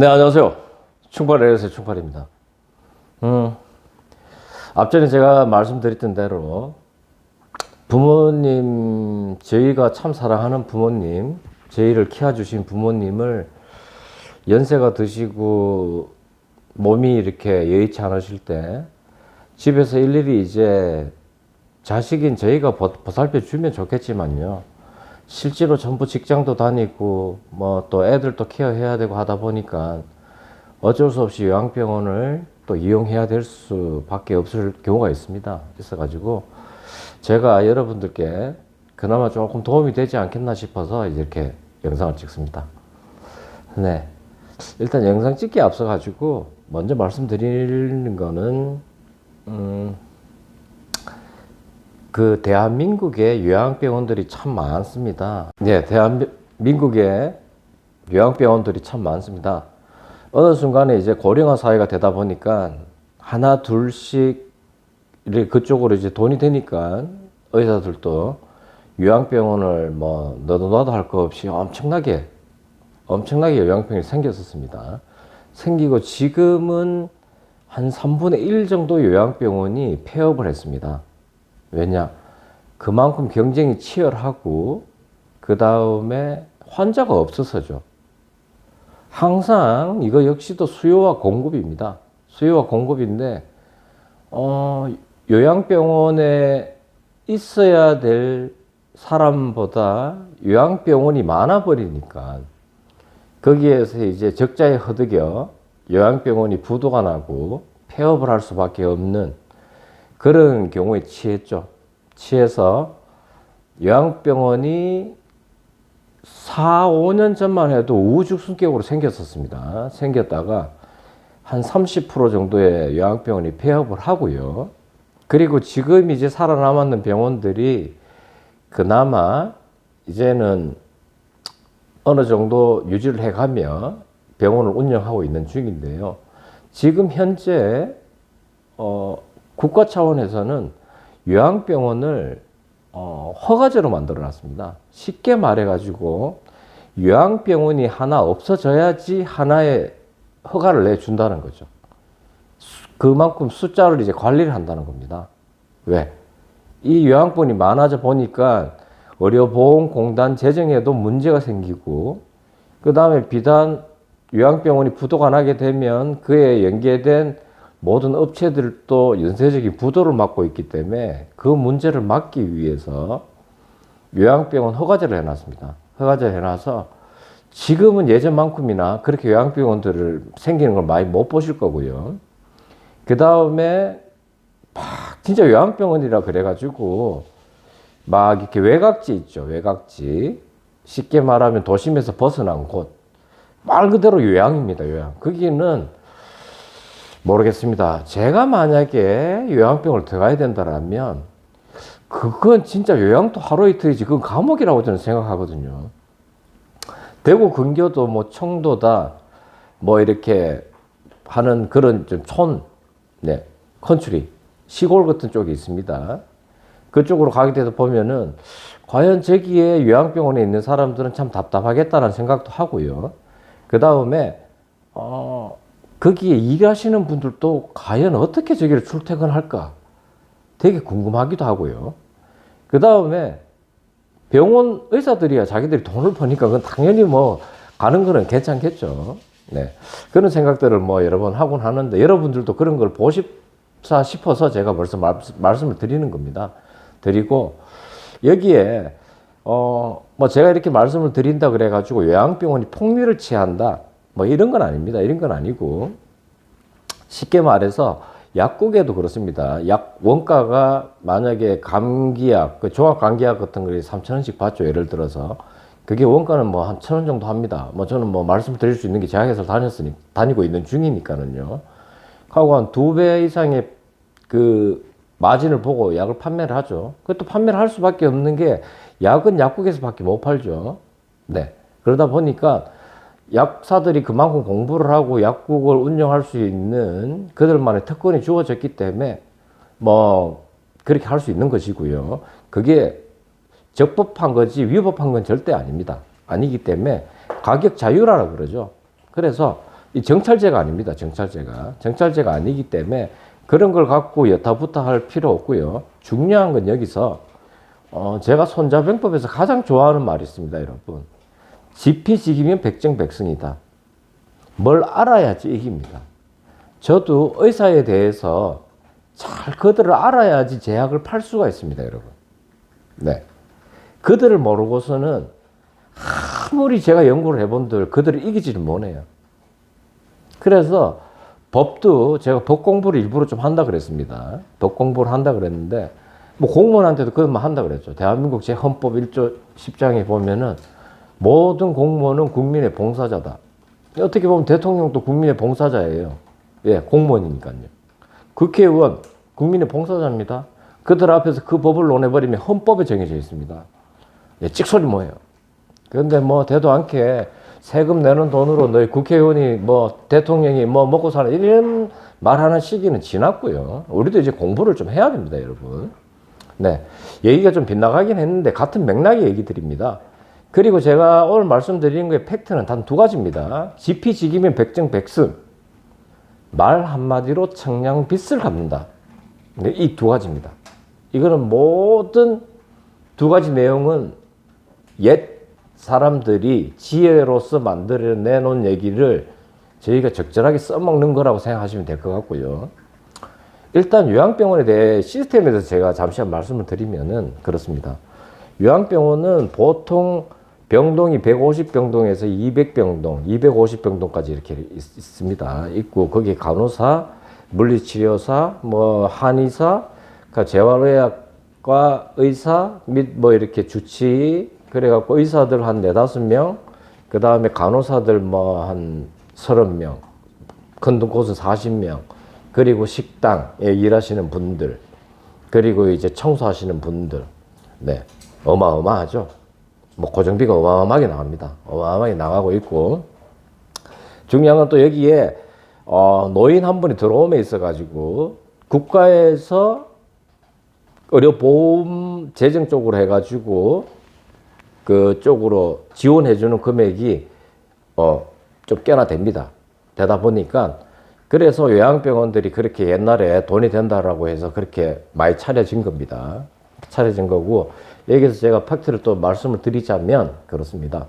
네, 안녕하세요. 충팔에서 충팔입니다. 음, 앞전에 제가 말씀드렸던 대로 부모님, 저희가 참 사랑하는 부모님, 저희를 키워주신 부모님을 연세가 드시고 몸이 이렇게 여의치 않으실 때 집에서 일일이 이제 자식인 저희가 보- 보살펴 주면 좋겠지만요. 실제로 전부 직장도 다니고 뭐 또 애들도 케어해야 되고 하다 보니까 어쩔 수 없이 요양병원을 또 이용해야 될 수밖에 없을 경우가 있습니다. 있어 가지고 제가 여러분들께 그나마 조금 도움이 되지 않겠나 싶어서 이렇게 영상을 찍습니다. 네. 일단 영상 찍기에 앞서 가지고 먼저 말씀드리는 거는 음, 그 대한민국에 요양병원들이 참 많습니다. 네, 대한민국에 요양병원들이 참 많습니다. 어느 순간에 이제 고령화 사회가 되다 보니까 하나 둘씩 그쪽으로 이제 돈이 되니까 의사들도 요양병원을 뭐 너도 나도 할 거 없이 엄청나게 엄청나게 요양병이 생겼었습니다. 생기고 지금은 한 3분의 1 정도 요양병원이 폐업을 했습니다. 왜냐? 그만큼 경쟁이 치열하고 그 다음에 환자가 없어서죠. 항상 이거 역시도 수요와 공급입니다. 수요와 공급인데 어, 요양병원에 있어야 될 사람보다 요양병원이 많아 버리니까 거기에서 이제 적자에 허덕여 요양병원이 부도가 나고 폐업을 할 수밖에 없는 그런 경우에 취했죠. 취해서 요양병원이 4, 5년 전만 해도 우후죽순격으로 생겼었습니다. 생겼다가 한 30% 정도의 요양병원이 폐업을 하고요. 그리고 지금 이제 살아남았는 병원들이 그나마 이제는 어느 정도 유지를 해가며 병원을 운영하고 있는 중인데요. 지금 현재 어, 국가 차원에서는 요양병원을 어, 허가제로 만들어 놨습니다. 쉽게 말해 가지고 요양병원이 하나 없어져야지 하나의 허가를 내준다는 거죠. 수- 그만큼 숫자를 이제 관리를 한다는 겁니다. 왜? 이 요양병원이 많아져 보니까 의료보험공단 재정에도 문제가 생기고 그 다음에 비단 요양병원이 부도가 나게 되면 그에 연계된 모든 업체들도 연쇄적인 부도를 맞고 있기 때문에 그 문제를 막기 위해서 요양병원 허가제를 해놨습니다. 허가제를 해놔서 지금은 예전만큼이나 그렇게 요양병원들을 생기는 걸 많이 못 보실 거고요. 그 다음에 막 진짜 요양병원이라 그래가지고 막 이렇게 외곽지 있죠. 외곽지. 쉽게 말하면 도심에서 벗어난 곳. 말 그대로 요양입니다. 요양. 거기는 모르겠습니다. 제가 만약에 요양병을 들어가야 된다라면 그건 진짜 요양도 하루 이틀이지 그건 감옥이라고 저는 생각하거든요. 대구 근교도 뭐 청도다 뭐 이렇게 하는 그런 좀 촌, 네, 컨트리 시골 같은 쪽이 있습니다. 그쪽으로 가게 되다 보면은 과연 저기에 요양병원에 있는 사람들은 참 답답하겠다는 생각도 하고요. 그 다음에 어, 거기에 일하시는 분들도 과연 어떻게 저기를 출퇴근할까 되게 궁금하기도 하고요. 그 다음에 병원 의사들이야 자기들이 돈을 버니까 그건 당연히 뭐 가는 거는 괜찮겠죠. 네. 그런 생각들을 뭐 여러 번 하곤 하는데 여러분들도 그런 걸 보십사 싶어서 제가 벌써 말, 말씀을 드리는 겁니다. 드리고 여기에 어 뭐 제가 이렇게 말씀을 드린다 그래 가지고 요양병원이 폭리를 취한다 뭐 이런 건 아닙니다. 이런 건 아니고 쉽게 말해서 약국에도 그렇습니다. 약 원가가 만약에 감기약, 그 종합 감기약 같은 거에 3천 원씩 받죠. 예를 들어서 그게 원가는 뭐 한 천 원 정도 합니다. 뭐 저는 뭐 말씀드릴 수 있는 게 제약회사를 다녔으니 다니고 있는 중이니까는요. 하고 한 두 배 이상의 그 마진을 보고 약을 판매를 하죠. 그것도 판매를 할 수밖에 없는 게 약은 약국에서밖에 못 팔죠. 네. 그러다 보니까 약사들이 그만큼 공부를 하고 약국을 운영할 수 있는 그들만의 특권이 주어졌기 때문에 뭐 그렇게 할 수 있는 것이고요. 그게 적법한 거지 위법한 건 절대 아닙니다. 아니기 때문에 가격 자유라고 그러죠. 그래서 이 정찰제가 아닙니다. 정찰제가. 정찰제가 아니기 때문에 그런 걸 갖고 여타부타 할 필요 없고요. 중요한 건 여기서 어, 제가 손자병법에서 가장 좋아하는 말이 있습니다, 여러분. 지피지 기면 백정백승이다. 뭘 알아야지 이깁니다. 저도 의사에 대해서 잘 그들을 알아야지 제약을 팔 수가 있습니다, 여러분. 네. 그들을 모르고서는 아무리 제가 연구를 해본들 그들을 이기지를 못해요. 그래서 법도 제가 법 공부를 일부러 좀 한다 그랬습니다. 법 공부를 한다 그랬는데 뭐 공무원한테도 그것만 한다 그랬죠. 대한민국 제 헌법 1조 10장에 보면은 모든 공무원은 국민의 봉사자다. 어떻게 보면 대통령도 국민의 봉사자예요. 예, 공무원이니까요. 국회의원 국민의 봉사자입니다. 그들 앞에서 그 법을 논해버리면 헌법에 정해져 있습니다. 예, 찍소리 뭐예요? 그런데 뭐 대도 않게 세금 내는 돈으로 너희 국회의원이 뭐 대통령이 뭐 먹고 사는 이런 말하는 시기는 지났고요. 우리도 이제 공부를 좀 해야 됩니다, 여러분. 네. 얘기가 좀 빗나가긴 했는데 같은 맥락의 얘기 드립니다. 그리고 제가 오늘 말씀드리는 거의 팩트는 단 두 가지입니다. 지피지기면 백정백승. 말 한마디로 청량빛을 갚는다. 네, 이두 가지입니다. 이거는 모든 두 가지 내용은 옛 사람들이 지혜로서 만들어내놓은 얘기를 저희가 적절하게 써먹는 거라고 생각하시면 될 것 같고요. 일단 요양병원에 대해 시스템에 대해서 제가 잠시 한 말씀을 드리면은 그렇습니다. 요양병원은 보통 병동이 150병동에서 200병동, 250병동까지 이렇게 있, 있습니다. 있고 거기 간호사, 물리치료사, 뭐 한의사, 그러니까 재활의학과 의사 및 뭐 이렇게 주치 그래갖고 의사들 한 네다섯 명, 그 다음에 간호사들 뭐 한 서른 명, 큰 곳은 40명, 그리고 식당에 일하시는 분들, 그리고 이제 청소하시는 분들, 네, 어마어마하죠. 뭐 고정비가 어마어마하게 나갑니다. 어마어마하게 나가고 있고 중요한 건 또 여기에 어, 노인 한 분이 들어옴에 있어가지고 국가에서 의료보험 재정 쪽으로 해가지고 그 쪽으로 지원해주는 금액이 어, 좀 꽤나 됩니다. 되다 보니까 그래서 요양병원들이 그렇게 옛날에 돈이 된다라고 해서 그렇게 많이 차려진 겁니다. 차려진 거고 여기서 제가 팩트를 또 말씀을 드리자면 그렇습니다.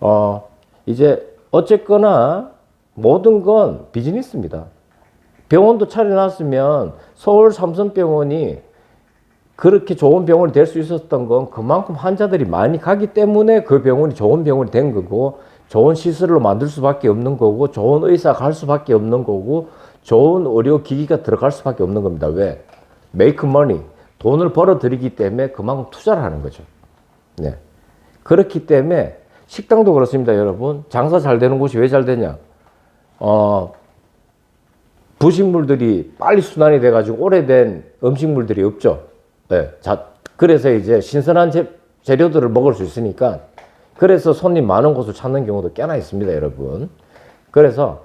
어, 이제 어쨌거나 모든 건 비즈니스입니다. 병원도 차려놨으면 서울 삼성병원이 그렇게 좋은 병원이 될 수 있었던 건 그만큼 환자들이 많이 가기 때문에 그 병원이 좋은 병원이 된 거고 좋은 시설로 만들 수밖에 없는 거고 좋은 의사 갈 수밖에 없는 거고 좋은 의료 기기가 들어갈 수밖에 없는 겁니다. 왜? 메이크 머니 돈을 벌어들이기 때문에 그만큼 투자를 하는 거죠. 네. 그렇기 때문에 식당도 그렇습니다, 여러분. 장사 잘 되는 곳이 왜 잘 되냐? 어, 부식물들이 빨리 순환이 돼가지고 오래된 음식물들이 없죠. 네. 자, 그래서 이제 신선한 재, 재료들을 먹을 수 있으니까 그래서 손님 많은 곳을 찾는 경우도 꽤나 있습니다, 여러분. 그래서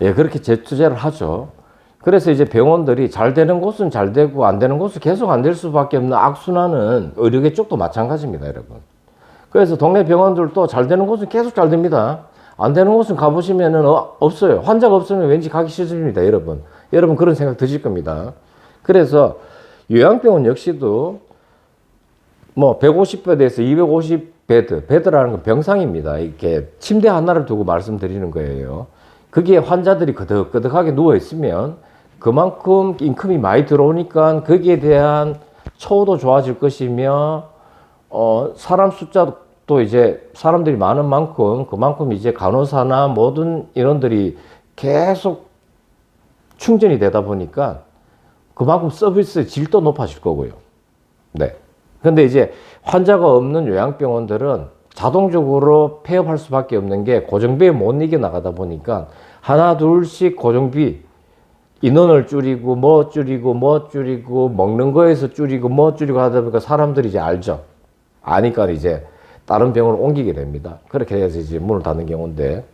예, 그렇게 재투자를 하죠. 그래서 이제 병원들이 잘 되는 곳은 잘 되고 안 되는 곳은 계속 안 될 수밖에 없는 악순환은 의료계 쪽도 마찬가지입니다, 여러분. 그래서 동네 병원들도 잘 되는 곳은 계속 잘 됩니다. 안 되는 곳은 가보시면은 어, 없어요. 환자가 없으면 왠지 가기 싫습니다, 여러분. 여러분 그런 생각 드실 겁니다. 그래서 요양병원 역시도 뭐 150베드에서 250베드, 베드라는 건 병상입니다. 이렇게 침대 하나를 두고 말씀드리는 거예요. 거기에 환자들이 끄덕끄덕하게 누워 있으면 그만큼 인컴이 많이 들어오니까 거기에 대한 처우도 좋아질 것이며 어 사람 숫자도 이제 사람들이 많은 만큼 그만큼 이제 간호사나 모든 인원들이 계속 충전이 되다 보니까 그만큼 서비스 질도 높아질 거고요. 네. 근데 이제 환자가 없는 요양병원들은 자동적으로 폐업할 수밖에 없는 게 고정비에 못 이겨 나가다 보니까 하나 둘씩 고정비 인원을 줄이고 뭐 줄이고 뭐 줄이고 먹는 거에서 줄이고 뭐 줄이고 하다 보니까 사람들이 이제 알죠. 아니까 이제 다른 병원을 옮기게 됩니다. 그렇게 해서 이제 문을 닫는 경우인데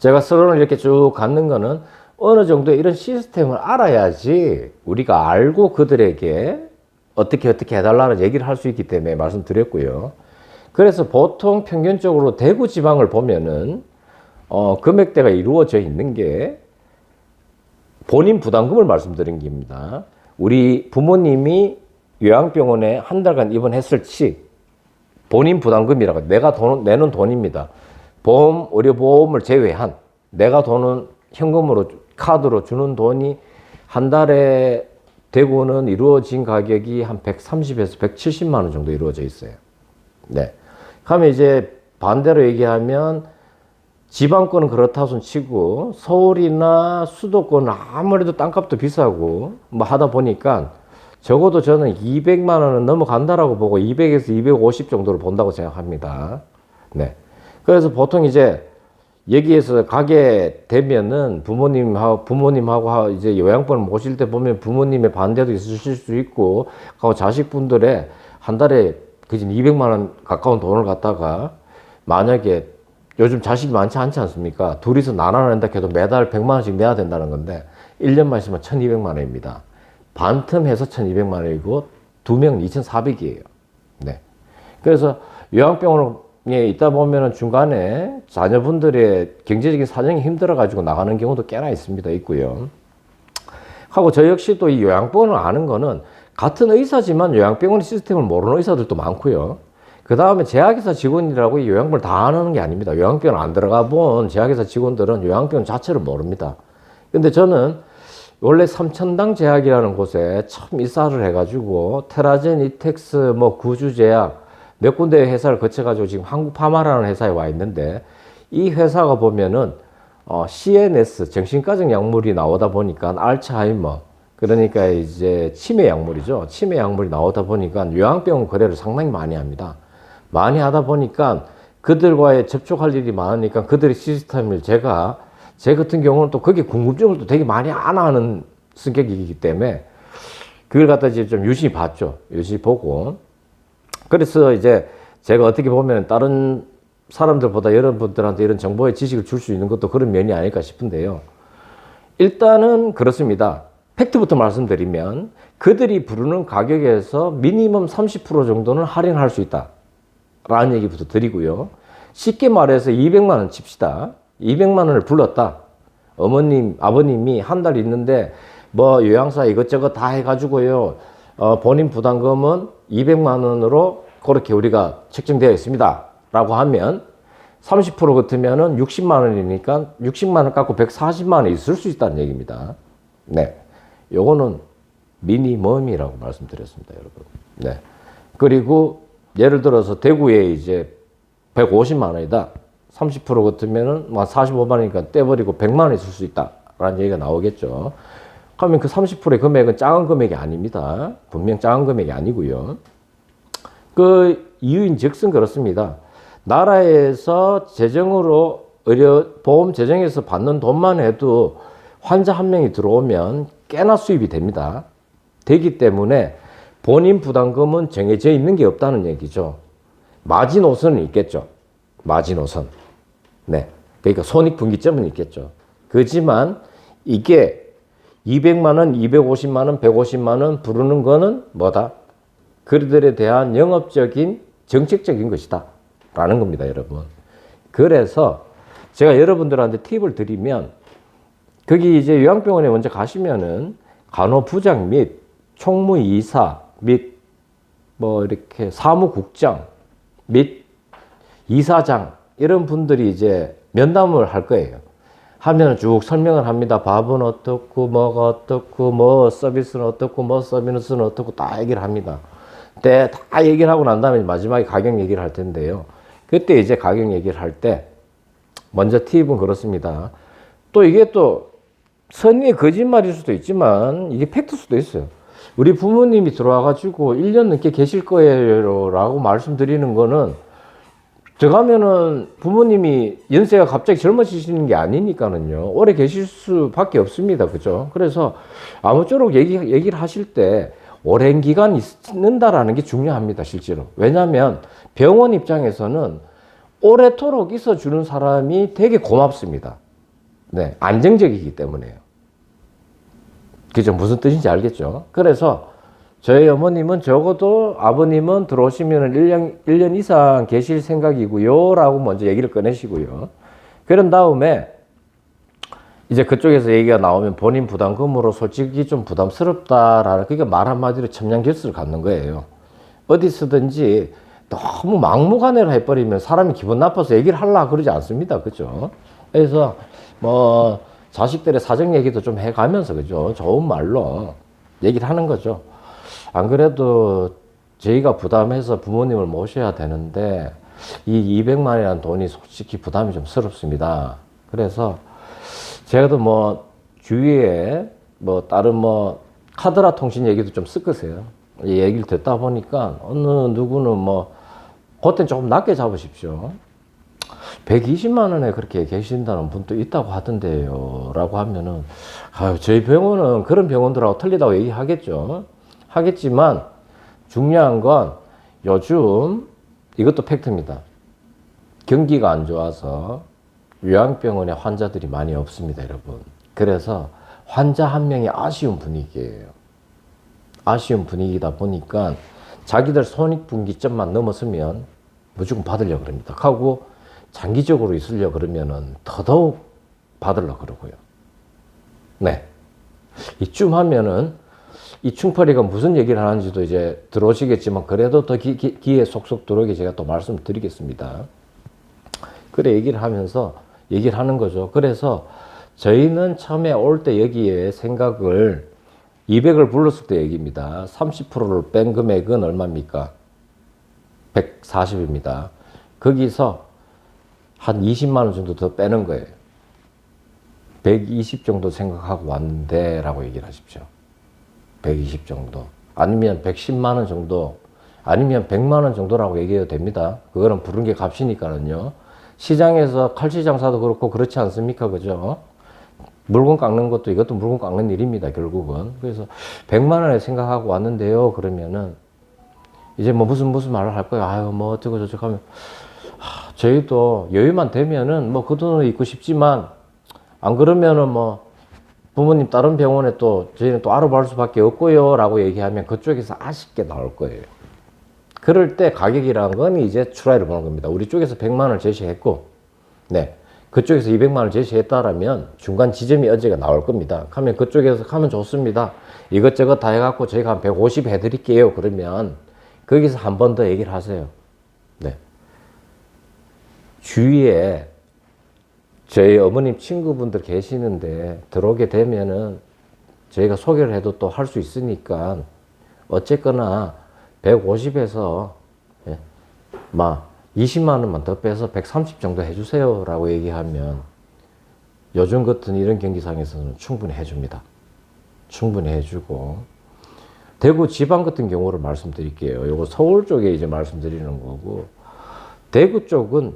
제가 서론을 이렇게 쭉 갖는 거는 어느 정도 이런 시스템을 알아야지 우리가 알고 그들에게 어떻게 어떻게 해달라는 얘기를 할 수 있기 때문에 말씀드렸고요. 그래서 보통 평균적으로 대구 지방을 보면은 어, 금액대가 이루어져 있는 게 본인 부담금을 말씀드린 겁니다. 우리 부모님이 요양병원에 한 달간 입원했을 시 본인 부담금이라고 내가 돈 내는 돈입니다. 보험 의료보험을 제외한 내가 돈은 현금으로 카드로 주는 돈이 한 달에 대구는 이루어진 가격이 한 130에서 170만 원 정도 이루어져 있어요. 네. 그러면 이제 반대로 얘기하면 지방권은 그렇다 손 치고 서울이나 수도권은 아무래도 땅값도 비싸고 뭐 하다 보니까 적어도 저는 200만 원은 넘어간다라고 보고 200에서 250 정도를 본다고 생각합니다. 네. 그래서 보통 이제 여기에서 가게 되면은 부모님하고 부모님하고 하- 이제 요양권을 모실 때 보면 부모님의 반대도 있으실 수 있고 하고 자식분들의 한 달에 그지 200만 원 가까운 돈을 갖다가 만약에 요즘 자식이 많지 않지 않습니까? 둘이서 나눠낸다 해도 매달 100만 원씩 내야 된다는 건데 1년만 있으면 1200만 원입니다. 반틈해서 1200만 원이고 두 명은 2400이에요. 네. 그래서 요양병원에 있다 보면은 중간에 자녀분들의 경제적인 사정이 힘들어 가지고 나가는 경우도 꽤나 있습니다. 있고요. 하고 저 역시 또이 요양병원을 아는 거는 같은 의사지만 요양병원 시스템을 모르는 의사들도 많고요. 그 다음에 제약회사 직원이라고 이 요양병을 다 아는 게 아닙니다. 요양병원 안 들어가 본 제약회사 직원들은 요양병원 자체를 모릅니다. 근데 저는 원래 삼천당 제약이라는 곳에 처음 입사를 해가지고 테라젠, 이텍스, 뭐 구주제약 몇 군데 회사를 거쳐가지고 지금 한국파마라는 회사에 와 있는데 이 회사가 보면은 어, CNS 정신과적 약물이 나오다 보니까 알츠하이머 그러니까 이제 치매 약물이죠. 치매 약물이 나오다 보니까 요양병원 거래를 상당히 많이 합니다. 많이 하다 보니까 그들과의 접촉할 일이 많으니까 그들의 시스템을 제가 제 같은 경우는 또 거기에 궁금증을 또 되게 많이 안 하는 성격이기 때문에 그걸 갖다 이제 좀 유심히 봤죠. 유심히 보고 그래서 이제 제가 어떻게 보면 다른 사람들보다 여러분들한테 이런 정보의 지식을 줄 수 있는 것도 그런 면이 아닐까 싶은데요. 일단은 그렇습니다. 팩트부터 말씀드리면 그들이 부르는 가격에서 미니멈 30% 정도는 할인할 수 있다. 라는 얘기부터 드리고요. 쉽게 말해서 200만 원 칩시다. 200만 원을 불렀다. 어머님, 아버님이 한 달 있는데 뭐 요양사 이것저것 다 해가지고요. 어, 본인 부담금은 200만 원으로 그렇게 우리가 책정되어 있습니다. 라고 하면 30% 같으면은 60만 원이니까 60만 원 깎고 140만 원 있을 수 있다는 얘기입니다. 네. 요거는 미니멈이라고 말씀드렸습니다, 여러분. 네. 그리고 예를 들어서 대구에 이제 150만 원이다. 30% 같으면은 뭐 45만 원이니까 떼버리고 100만 원 있을 수 있다라는 얘기가 나오겠죠. 그러면 그 30%의 금액은 작은 금액이 아닙니다. 분명 작은 금액이 아니고요. 그 이유인 즉슨 그렇습니다. 나라에서 재정으로 의료 보험 재정에서 받는 돈만 해도 환자 한 명이 들어오면 꽤나 수입이 됩니다. 되기 때문에 본인 부담금은 정해져 있는 게 없다는 얘기죠. 마지노선은 있겠죠. 마지노선. 네. 그러니까 손익분기점은 있겠죠. 그지만 이게 200만 원, 250만 원, 150만 원 부르는 거는 뭐다? 그들에 대한 영업적인 정책적인 것이다. 라는 겁니다, 여러분. 그래서 제가 여러분들한테 팁을 드리면 거기 이제 요양병원에 먼저 가시면은 간호부장 및 총무이사 및 뭐 이렇게 사무국장 및 이사장 이런 분들이 이제 면담을 할 거예요. 하면 쭉 설명을 합니다. 밥은 어떻고 뭐가 어떻고 뭐 서비스는 어떻고 뭐 서비스는 어떻고 다 얘기를 합니다. 때 다 얘기를 하고 난 다음에 마지막에 가격 얘기를 할 텐데요. 그때 이제 가격 얘기를 할 때 먼저 팁은 그렇습니다. 또 이게 또 선의의 거짓말일 수도 있지만 이게 팩트 수도 있어요. 우리 부모님이 들어와가지고 1년 넘게 계실 거예요 라고 말씀드리는 거는 들어가면은 부모님이 연세가 갑자기 젊어지시는 게 아니니까는요. 오래 계실 수밖에 없습니다. 그죠? 그래서 아무쪼록 얘기, 얘기를 하실 때 오랜 기간 있는다라는 게 중요합니다. 실제로. 왜냐하면 병원 입장에서는 오래도록 있어주는 사람이 되게 고맙습니다. 네. 안정적이기 때문에요. 그죠? 무슨 뜻인지 알겠죠? 그래서 저희 어머님은 적어도 아버님은 들어오시면 1년, 1년 이상 계실 생각이고요. 라고 먼저 얘기를 꺼내시고요. 그런 다음에 이제 그쪽에서 얘기가 나오면 본인 부담금으로 솔직히 좀 부담스럽다라는 그러니까 말 한마디로 첨양결수를 갖는 거예요. 어디 쓰든지 너무 막무가내로 해버리면 사람이 기분 나빠서 얘기를 하려 그러지 않습니다. 그죠? 그래서 뭐 자식들의 사정 얘기도 좀 해가면서 그죠? 좋은 말로 얘기를 하는 거죠. 안 그래도 저희가 부담해서 부모님을 모셔야 되는데 이 200만 원이라는 돈이 솔직히 부담이 좀 스럽습니다. 그래서 제가도 뭐 주위에 뭐 다른 뭐 카드라 통신 얘기도 좀 섞으세요. 이 얘기를 듣다 보니까 어느 누구는 뭐 그땐 조금 낮게 잡으십시오. 120만 원에 그렇게 계신다는 분도 있다고 하던데요. 라고 하면은, 아유, 저희 병원은 그런 병원들하고 틀리다고 얘기하겠죠. 하겠지만, 중요한 건 요즘 이것도 팩트입니다. 경기가 안 좋아서 요양병원에 환자들이 많이 없습니다, 여러분. 그래서 환자 한 명이 아쉬운 분위기예요. 아쉬운 분위기다 보니까 자기들 손익분기점만 넘었으면 무조건 받으려고 그럽니다. 하고 장기적으로 있으려고 그러면은 더더욱 받으려고 그러고요. 네. 이쯤 하면은 이 충팔이가 무슨 얘기를 하는지도 이제 들어오시겠지만 그래도 더 기, 기, 귀에 속속 들어오게 제가 또 말씀드리겠습니다. 그래 얘기를 하면서 얘기를 하는 거죠. 그래서 저희는 처음에 올 때 여기에 생각을 200을 불렀을 때 얘기입니다. 30%를 뺀 금액은 얼마입니까? 140입니다. 거기서 한 20만 원 정도 더 빼는 거예요. 120 정도 생각하고 왔는데 라고 얘기를 하십시오. 120 정도. 아니면 110만 원 정도. 아니면 100만 원 정도라고 얘기해도 됩니다. 그거는 부른 게 값이니까는요. 시장에서 칼치 장사도 그렇고 그렇지 않습니까? 그죠? 물건 깎는 것도 이것도 물건 깎는 일입니다. 결국은. 그래서 100만 원에 생각하고 왔는데요. 그러면은 이제 뭐 무슨 무슨 말을 할 거예요. 아유 뭐 어쩌고 저쩌고 하면 하, 저희도 여유만 되면은 뭐 그 돈을 잊고 싶지만 안 그러면은 뭐 부모님 다른 병원에 또 저희는 또 알아볼 수밖에 없고요. 라고 얘기하면 그쪽에서 아쉽게 나올 거예요. 그럴 때 가격이라는 건 이제 추라이를 보는 겁니다. 우리 쪽에서 100만 원을 제시했고, 네. 그쪽에서 200만 원을 제시했다라면 중간 지점이 언제가 나올 겁니다. 하면 그쪽에서 하면 좋습니다. 이것저것 다 해갖고 저희가 한 150 해드릴게요. 그러면 거기서 한 번 더 얘기를 하세요. 네. 주위에 저희 어머님 친구분들 계시는데 들어오게 되면은 저희가 소개를 해도 또 할 수 있으니까 어쨌거나 150에서 예, 막 20만 원만 더 빼서 130 정도 해주세요라고 얘기하면 요즘 같은 이런 경기상에서는 충분히 해줍니다. 충분히 해주고 대구 지방 같은 경우를 말씀드릴게요. 요거 서울 쪽에 이제 말씀드리는 거고 대구 쪽은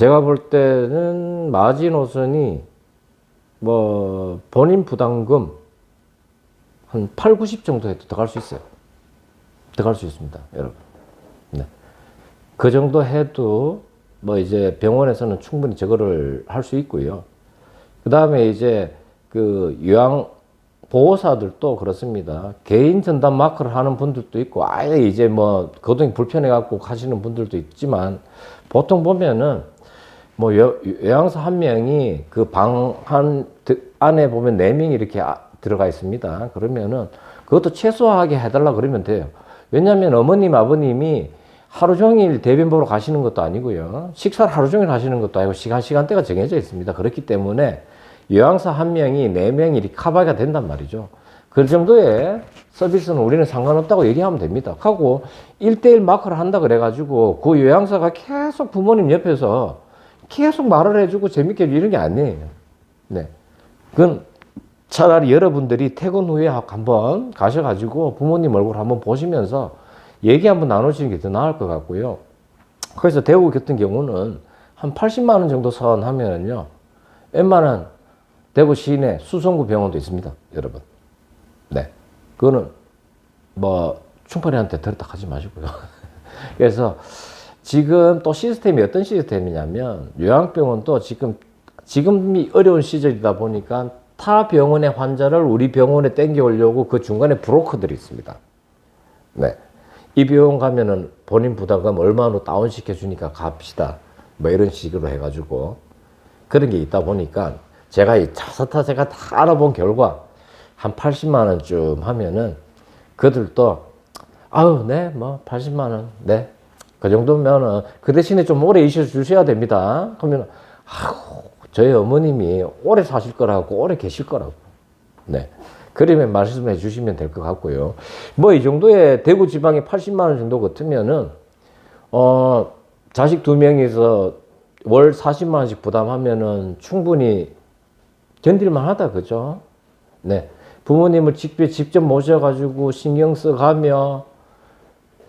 제가 볼 때는 마지노선이 뭐 본인 부담금 한 8, 90 정도 해도 들어갈 수 있어요. 들어갈 수 있습니다, 여러분. 네. 그 정도 해도 뭐 이제 병원에서는 충분히 저거를 할 수 있고요. 그 다음에 이제 그 요양 보호사들도 그렇습니다. 개인 전담 마크를 하는 분들도 있고 아예 이제 뭐 거동이 불편해 갖고 가시는 분들도 있지만 보통 보면은 뭐 요, 요양사 한 명이 그 방 한 안에 보면 네 명이 이렇게 아- 들어가 있습니다. 그러면은 그것도 최소화하게 해달라 그러면 돼요. 왜냐하면 어머님 아버님이 하루 종일 대변 보러 가시는 것도 아니고요. 식사를 하루 종일 하시는 것도 아니고 시간 시간대가 정해져 있습니다. 그렇기 때문에 요양사 한 명이 네 명이 커버가 된단 말이죠. 그 정도의 서비스는 우리는 상관없다고 얘기하면 됩니다. 하고 1대1 마크를 한다 그래가지고 그 요양사가 계속 부모님 옆에서 계속 말을 해주고 재밌게 이런 게 아니에요. 네. 그건 차라리 여러분들이 퇴근 후에 한번 가셔가지고 부모님 얼굴 한번 보시면서 얘기 한번 나누시는 게 더 나을 것 같고요. 그래서 대구 같은 경우는 한 80만 원 정도 선하면은요, 웬만한 대구 시내 수성구 병원도 있습니다, 여러분. 네. 그거는 뭐 충분히한테 들었다 하지 마시고요. 그래서 지금 또 시스템이 어떤 시스템이냐면 요양병원도 지금 지금이 어려운 시절이다 보니까 타 병원의 환자를 우리 병원에 땡겨오려고 그 중간에 브로커들이 있습니다. 네. 이 병원 가면은 본인 부담금 얼마로 다운시켜 주니까 갑시다. 뭐 이런 식으로 해가지고 그런 게 있다 보니까 제가 이 자사타 제가 다 알아본 결과 한 80만 원쯤 하면은 그들도 아유 네뭐 80만 원 네. 그 정도면은 그 대신에 좀 오래 있어 주셔야 됩니다. 그러면 아우 저희 어머님이 오래 사실 거라고 오래 계실 거라고. 네. 그러면 말씀해 주시면 될 것 같고요. 뭐 이 정도의 대구 지방에 80만 원 정도 같으면은 어 자식 두 명이서 월 40만 원씩 부담하면은 충분히 견딜만 하다 그죠? 네. 부모님을 직접 직접 모셔 가지고 신경 써 가며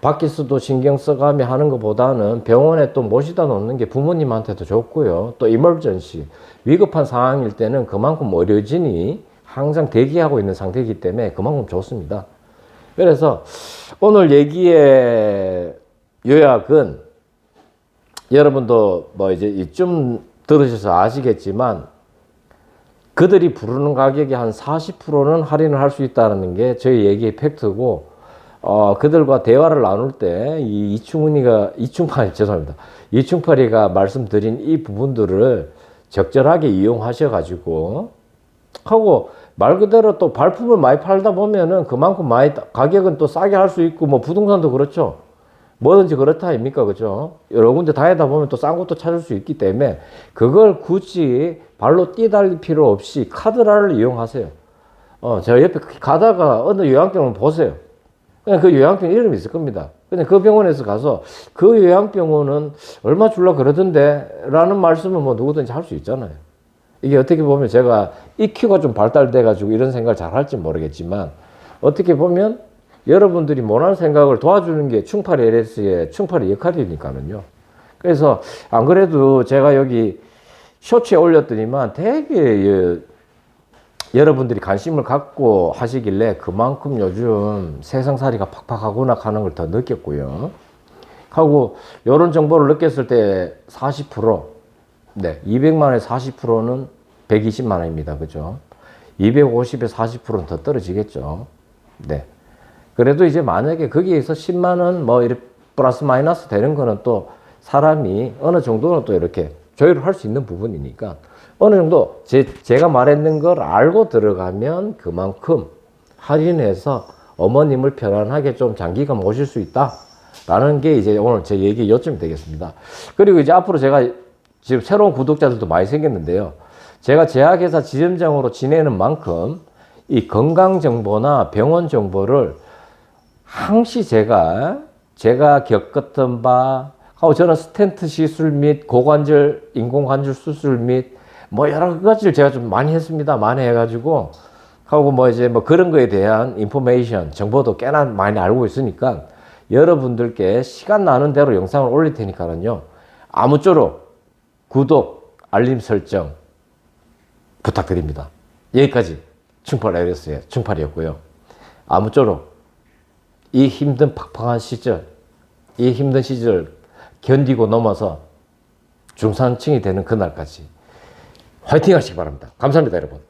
밖에서도 신경 써가며 하는 것보다는 병원에 또 모시다 놓는 게 부모님한테도 좋고요. 또 이멀전시 위급한 상황일 때는 그만큼 의료진이 항상 대기하고 있는 상태이기 때문에 그만큼 좋습니다. 그래서 오늘 얘기의 요약은 여러분도 뭐 이제 이쯤 들으셔서 아시겠지만 그들이 부르는 가격의 한 40%는 할인을 할 수 있다는 게 저희 얘기의 팩트고 어, 그들과 대화를 나눌 때, 이 이충훈이가, 이충팔, 죄송합니다. 이충팔이가 말씀드린 이 부분들을 적절하게 이용하셔 가지고, 하고, 말 그대로 또 발품을 많이 팔다 보면은 그만큼 많이, 따- 가격은 또 싸게 할 수 있고, 뭐 부동산도 그렇죠. 뭐든지 그렇다 아닙니까? 그죠? 여러 군데 다니다 보면 또 싼 것도 찾을 수 있기 때문에, 그걸 굳이 발로 뛰달릴 필요 없이 카드라를 이용하세요. 어, 제가 옆에 가다가 어느 요양병을 보세요. 그냥 그 요양병 이름이 있을 겁니다. 그냥 그 병원에서 가서 그 요양병원은 얼마 줄라 그러던데 라는 말씀은 뭐 누구든지 할 수 있잖아요. 이게 어떻게 보면 제가 EQ가 좀 발달돼 가지고 이런 생각을 잘 할지 모르겠지만 어떻게 보면 여러분들이 못한 생각을 도와주는 게 충팔이 LS의 충팔의 역할이니까는요. 그래서 안 그래도 제가 여기 쇼츠에 올렸더니만 되게 예, 여러분들이 관심을 갖고 하시길래 그만큼 요즘 세상살이가 팍팍하구나 하는 걸 더 느꼈고요. 하고 이런 정보를 느꼈을 때 40%, 네, 200만에 40%는 120만 원입니다. 그죠? 250에 40%는 더 떨어지겠죠. 네. 그래도 이제 만약에 거기에서 10만 원 뭐 이렇게 플러스 마이너스 되는 거는 또 사람이 어느 정도는 또 이렇게 조율을 할 수 있는 부분이니까 어느 정도 제, 제가 말했는 걸 알고 들어가면 그만큼 할인해서 어머님을 편안하게 좀 장기간 모실 수 있다. 라는 게 이제 오늘 제 얘기 요점이 되겠습니다. 그리고 이제 앞으로 제가 지금 새로운 구독자들도 많이 생겼는데요. 제가 제약회사 지점장으로 지내는 만큼 이 건강 정보나 병원 정보를 항시 제가 제가 겪었던 바 하고 저는 스텐트 시술 및 고관절 인공관절 수술 및 뭐 여러 가지를 제가 좀 많이 했습니다. 많이 해가지고 하고 뭐 이제 뭐 그런 거에 대한 인포메이션 정보도 꽤나 많이 알고 있으니까 여러분들께 시간 나는 대로 영상을 올릴 테니까는요 아무쪼록 구독 알림 설정 부탁드립니다. 여기까지 충팔 에리스의 충팔이었고요. 아무쪼록 이 힘든 팍팍한 시절, 이 힘든 시절 견디고 넘어서 중산층이 되는 그날까지 화이팅 하시기 바랍니다. 감사합니다, 여러분.